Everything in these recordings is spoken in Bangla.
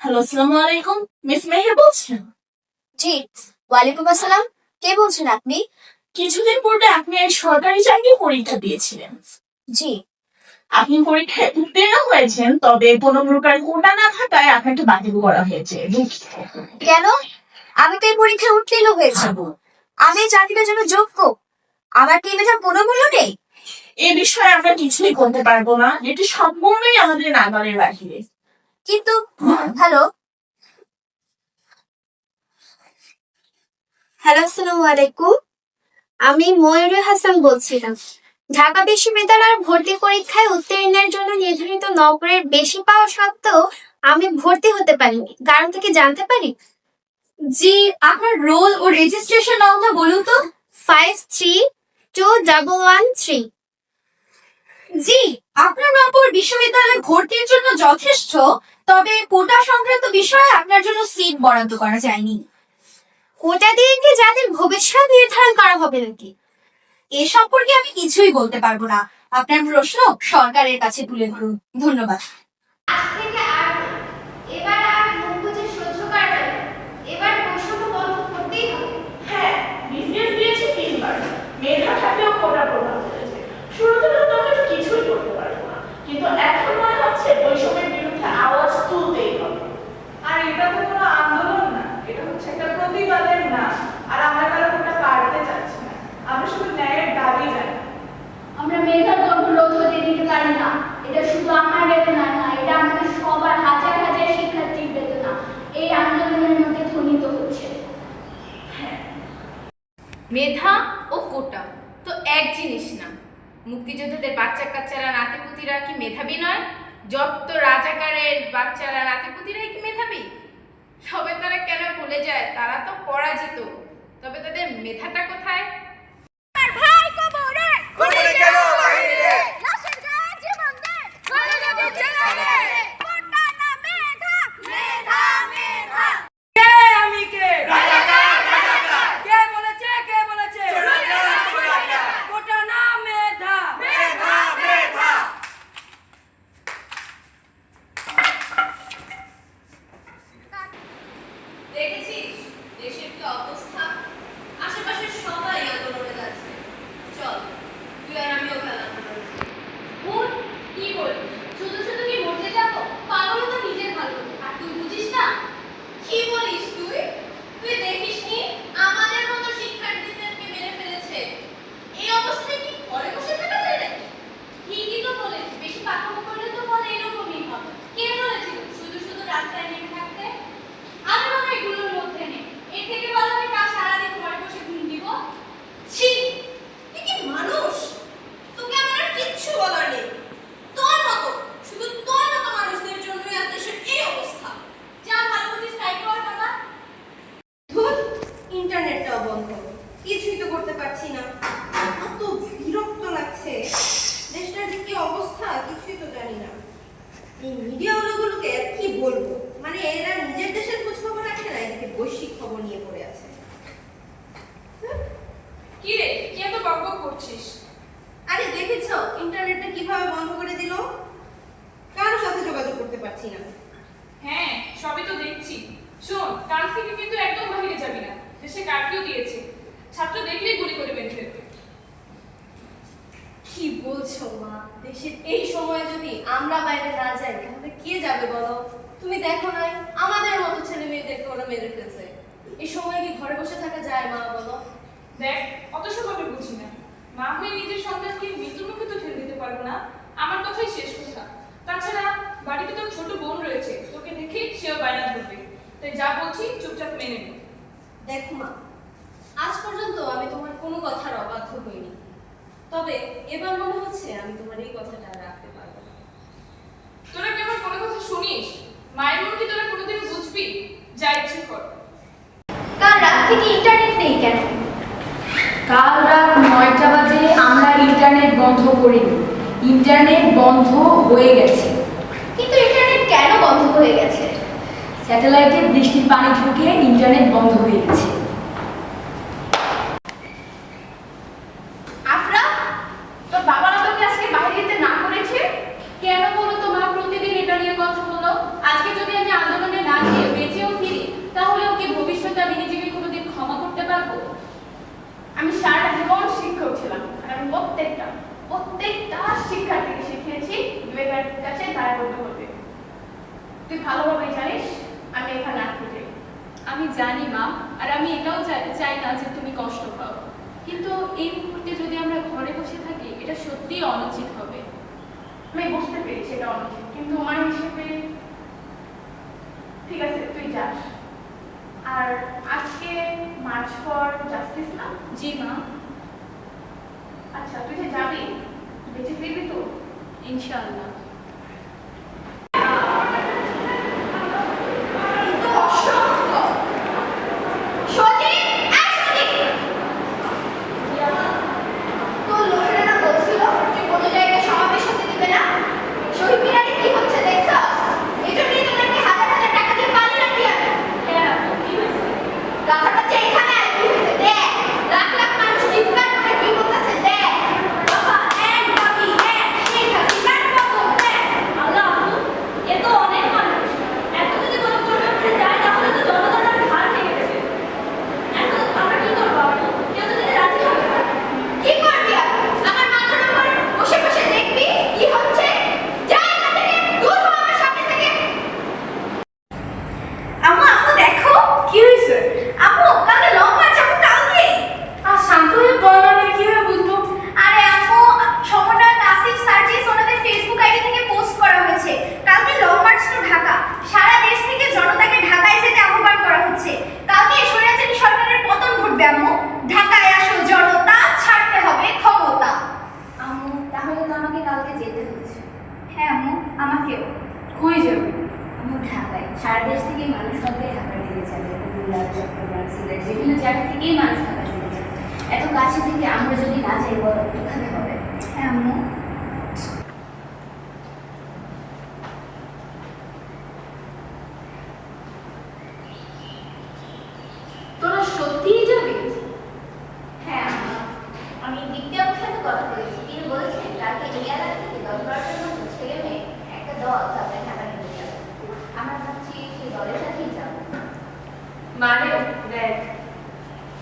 হ্যালো আসসালামু আলাইকুম মিস মেহের বলছেন? জি ওয়ালাইকুম আসসালাম। কে বলছেন আপনি? কিছুদিন পূর্বে আপনি এক সরকারি চাকরি পরীক্ষা দিয়েছিলেন। জি। আপনি পরীক্ষায় উত্তীর্ণ হয়েছেন তবে কোনো প্রকার কোটা না থাকায় আপনাকে বাতিল করা হয়েছে। দুঃখিত। কেন? আমি তো এই পরীক্ষায় উত্তীর্ণ হয়েছি আমি এই চাকরিটার জন্য যোগ্য। আমার কি মেধার কোনো মূল্য নেই। এ বিষয়ে আমরা কিছুই করতে পারব না। এটি সম্পূর্ণই আমাদের নাগালের বাহিরে। কিন্তু হ্যালো? হ্যালো আসসালামু আলাইকুম। আমি ময়ূরী হাসান বলছিলাম। ঢাকা বিশ্ববিদ্যালয়ের ভর্তি পরীক্ষায় উত্তীর্ণের জন্য নির্ধারিত নম্বরের বেশি পাওয়া সত্ত্বেও আমি ভর্তি হতে পারিনি। কারণটা কি জানতে পারি? জি আপনার রোল ও রেজিস্ট্রেশন নাম্বার বলুন তো। Five three two double one three. জি আপনার নম্বর বিশ্ববিদ্যালয়ে ভর্তির জন্য যথেষ্ট। তবে কোটা সংক্রান্ত বিষয়ে আপনার জন্য সিট বরাদ্দ করা যায়নি। কোটা দিয়ে কি যাদের ভবিষ্যৎ নির্ধারণ করা হবে নাকি? এ সম্পর্কে আমি কিছুই বলতে পারব না। আপনার প্রশ্ন সরকারের কাছে তুলে ধরুন। ধন্যবাদ। এবার আর মুখ বুজে সহ্য করা যাবে না। এবার বৈষম্য বন্ধ করতেই হবে হ্যাঁ বিসিএস দিয়েছে তিনবার মেধা থাকলেও কোটা প্রভাব ফেলেছে শুরুতে তো হয়তো কিছুই করতে পারব না কিন্তু এখন মনে হচ্ছে বৈষম্যের বিরুদ্ধে আওয়াজ তুলতেই হবে আর এটা তো কোনো আন্দোলন না এটা হচ্ছে একটা প্রতিবাদের না আর আমরা কারও কোনটা কাটতে চাচ্ছি না আমরা শুধু ন্যায়ের দাবি জানি আমরা মেধার গর্ভ রোধ হতে দিতে পারি না এটা শুধু আমার বেদনা না এটা আমাদের সবার হাজার হাজার শিক্ষার্থীর বেদনা এই আন্দোলনের মধ্যে ধ্বনিত হচ্ছে মেধা ও কোটা। তো এক জিনিস না, মুক্তিযোদ্ধাদের বাচ্চা কাচ্চারা নাতিপুতিরা কি মেধাবী নয়? যত রাজাকারের বাচ্চারা নাতিপুতিরাই কি মেধাবী? তবে তারা কেন ভুলে যায়? তারা তো পরাজিত। তবে তাদের মেধাটা কোথায় কোমরে কেন বাহিরে কে আমি কে রাজাকার রাজাকার কে বলেছে কে বলেছে রাজাকার রাজাকার কোটা না মেধা মেধা মেধা দেখেছিস দেশের কি অবস্থা আশেপাশের সবাই আন্দোলনে যাচ্ছে চল তুই আর আমিও খেলা ভুল কি বলবি শুধু শুধু কি মরতে যাব পাগল তো নিজের ভালো আর তুই বুঝিস না কি বলিস তুই তুই দেখিসনি আমাদের মতো শিক্ষার্থীদেরকে মেরে ফেলেছে এই অবস্থায় কি ঘরে বসে থাকা যায় নাকি ঠিকই তো বলেছি বেশি পাকামো করলে তো ফল এরকমই হবে কে বলেছিল শুধু শুধু রাস্তায় নেমে থাকতে আমি মনে হয় এগুলোর মধ্যে নেই এর থেকে ভালো আমি কাল সারাদিন ঘরে বসে ঘুম দিব ছি তুই কি মানুষ তোকে আমার আর কিচ্ছু বলার নেই তোর মতো শুধু তোর মতো মানুষদের জন্যই আজ দেশের এই অবস্থা যা ভালো বুঝিস তাই কর বাবা ধুর, ইন্টারনেটটাও বন্ধ। কিছুই তো করতে পারছি না। এত বিরক্ত লাগছে। দেশটার যে কি অবস্থা, কিছুই তো জানি না। এই মিডিয়াওয়ালাগুলোকে কি বলব? মানে এরা নিজের দেশের খোঁজ খবর রাখে না, এদিকে বৈশ্বিক খবর নিয়ে পড়ে আছে। কি রে কি এত বকবক করছিস আরে দেখেছ ইন্টারনেটটা কীভাবে বন্ধ করে দিল কারোর সাথে যোগাযোগ করতে পারছি না হ্যাঁ সবই তো দেখছি শোন কাল থেকে কিন্তু একদম বাইরে যাবি না দেশে কারফিউ দিয়েছে। ছাত্র দেখলেই গুলি করে বের ফেলবে কি বলছো মা? দেশের এই সময়ে যদি আমরা বাইরে না যাই তাহলে কে যাবে বলো? তুমি দেখো নাই আমাদের মতো ছেলে মেয়েদেরকে ওরা মেরে ফেলছে। এই সময় কি ঘরে বসে থাকা যায় মা বলো? দেখ অত সব আমি বুঝি না। মা হয়ে নিজের সন্তানকে মৃত্যুর মুখে তো ঠেলে দিতে পারব না। আমার কথাই শেষ কথা। তাছাড়া বাড়িতে তোর ছোট বোন রয়েছে তোকে দেখে সেও বায়না ধরবে। তাই যা বলছি চুপচাপ মেনে নে। দেখো মা আজ পর্যন্ত আমি তোমার কোনো কথার অবাধ্য হইনি। তবে এবার মনে হচ্ছে আমি তোমার এই কথাটা রাখতে পারব না। তোরা কি আমার কোনো কথা শুনিস? মায়ের মন কি তোরা কোনোদিন বুঝবি? যা ইচ্ছে কর। কাল রাত থেকে ইন্টারনেট নেই কেন? কাল রাত নয়টা বাজে আমরা ইন্টারনেট বন্ধ করিনি। ইন্টারনেট বন্ধ হয়ে গেছে। স্যাটেলাইটে বৃষ্টির পানি ঢুকে ইন্টারনেট বন্ধ হয়ে গেছে। তাহলে ওকে ভবিষ্যতে আমি ক্ষমা করতে পারব? আমি সারা জীবন শিক্ষক ছিলাম, আর আমি প্রত্যেকটা প্রত্যেকটা শিক্ষার্থীকে কাছে হবে তুই ভালোভাবে জানিস? জানি মা আর আমি এটাও চাই- না যে তুমি কষ্ট পাও। কিন্তু এই মুহূর্তে যদি আমরা ঘরে বসে থাকি এটা সত্যিই অনুচিত হবে। আমি বুঝতে পেরেছি এটা অনুচিত কিন্তু আমার হিসেবে ঠিক আছে তুই যাস। আর আজকে মার্চ ফর জাস্টিস না? জি মা। আচ্ছা তুই যে যাবি বেঁচে ফিরবি তো? ইনশাআল্লাহ কিন্তু অসম্ভব সজীব এই সজীব তোর লোকেরা না বলছিল যে কোনো জায়গায় সমাবেশ হতে দিবে না শহীদ মিনারে কি হচ্ছে দেখছস এই জন্যই তোদেরকে হাজার হাজার টাকা দিয়ে পালিয়ে রাখি আমি হ্যাঁ আপু, কি হয়েছে কথাটা হচ্ছে এখানে আর কি হয়েছে দেখ লাখ লাখ মানুষ চিৎকার করে কি বলতেছে দেখ বাবা এক দাবি এক শেখ হাসিনার মতো দেখ আল্লাহ আপু এ তো অনেক মানুষ এত যদি কোনো প্রোগ্রামে যায় তাহলে তো জনগণের হার ভেঙে দেবে এখন আমরা কি করব আপু কেউ তো যদি রাজি হবে না কি করবি আর? আমার মাথার উপর বসে বসে দেখবি কি হচ্ছে যা এখান থেকে দূর হ আমার সামনে থেকে আম্মু আপু দেখো কি হয়েছে আপু কালকে লং মার্চ আপু কালকে আর শান্ত হয়ে বল আমি কীভাবে বুঝব আরে আপু সমন্বয় নাসিফ সার্জিস ওনাদের ফেসবুক আইডি থেকে পোস্ট করা হয়েছে কালকে লং মার্চ টু ঢাকা সারা দেশ থেকে জনতাকে ঢাকায় যেতে আহ্বান করা হচ্ছে কালকে স্বৈরাচারী সরকারের পতন ঘটবে আম্মু ঢাকায় আসো জনতা ছাড়তে হবে ক্ষমতা আম্মু তাহলে তো আমাকে কালকে যেতে হচ্ছে হ্যাঁ আম্মু আমাকেও কই যাবে আমি ঢাকায় সারা দেশ থেকে মানুষ সবাই ঢাকার থেকে যাবে চট্টগ্রাম সিলেট, বিভিন্ন জায়গা থেকেই মানুষ ঢাকা চলে যাবে এত কাছে থেকে আমরা যদি না যাই, বলো হবে? হ্যাঁ আম্মু তোরা সত্যিই যাবি হ্যাঁ আম্মু আমি বিজ্ঞাপনের সাথে কথা বলেছি তিনি বলেছেন কালকে এই এলাকা থেকে দশ বারোটার মতো ছেলে মেয়ে একটা দল তাদের ঢাকা নিয়ে যাবে আমরা ভাবছি সেই দলের সাথেই যাব মানে দেখ,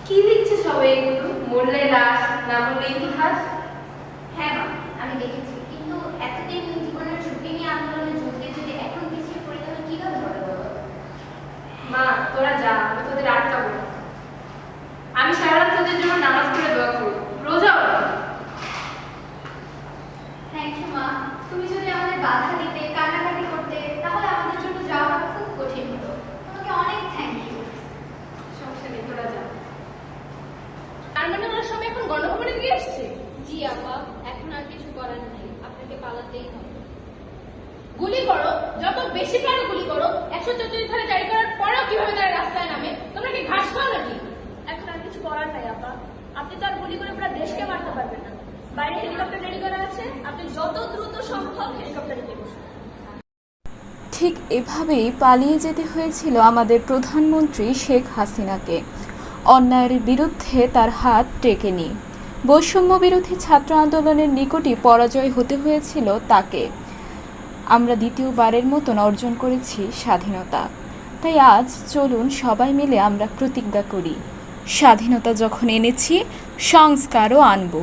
কি লিখছে সবাই এগুলো? মরলে লাশ না মরলে ইতিহাস? হ্যাঁ মা, আমি দেখেছি। কিন্তু এতদিন জীবনের ঝুঁকি নিয়ে আন্দোলনে দিয়ে যদি এখন পিছিয়ে পড়ি, তাহলে কীভাবে বলো? মা, তোরা যা, আমি তোদের আটকাবো। আমি সারা রাত তোদের জন্য নামাজ পড়ে দোয়া করব। রোজা। থ্যাংক ইউ মা। তুমি যদি আমাদের বাধা দিতে, কান্নাকাটি করতে তাহলে আমাদের জন্য যাওয়াটা খুব কঠিন হতো তোমাকে অনেক থ্যাংক ইউ সমস্যা নেই তোরা যা তার মানে ওরা সবাই এখন গণভবনে গিয়ে এসছে জি আপা এখন আর কিছু করার নেই। আপনাকে পালাতেই হবে। গুলি করো যত বেশি পারো গুলি করো একশো চৌত্রিশ ধারে জারি করার পরেও কীভাবে তারা রাস্তায় নামে? তোমরা কি ঘাস খাও নাকি? এখন আর কিছু করার নাই আপা আপনি তো আর গুলি করে পুরো দেশকে মারতে পারবেন না। বাইরে হেলিকপ্টার রেডি করা আছে আপনি যত দ্রুত সম্ভব হেলিকপ্টারে গিয়ে বসুন। ঠিক এভাবেই পালিয়ে যেতে হয়েছিল আমাদের প্রধানমন্ত্রী শেখ হাসিনাকে। অন্যায়ের বিরুদ্ধে তার হাত টেকেনি। বৈষম্য বিরোধী ছাত্র আন্দোলনের নিকটই পরাজয় হতে হয়েছিল তাকে। আমরা দ্বিতীয়বারের মতন অর্জন করেছি স্বাধীনতা। তাই আজ চলুন সবাই মিলে আমরা প্রতিজ্ঞা করি, স্বাধীনতা যখন এনেছি, সংস্কারও আনব।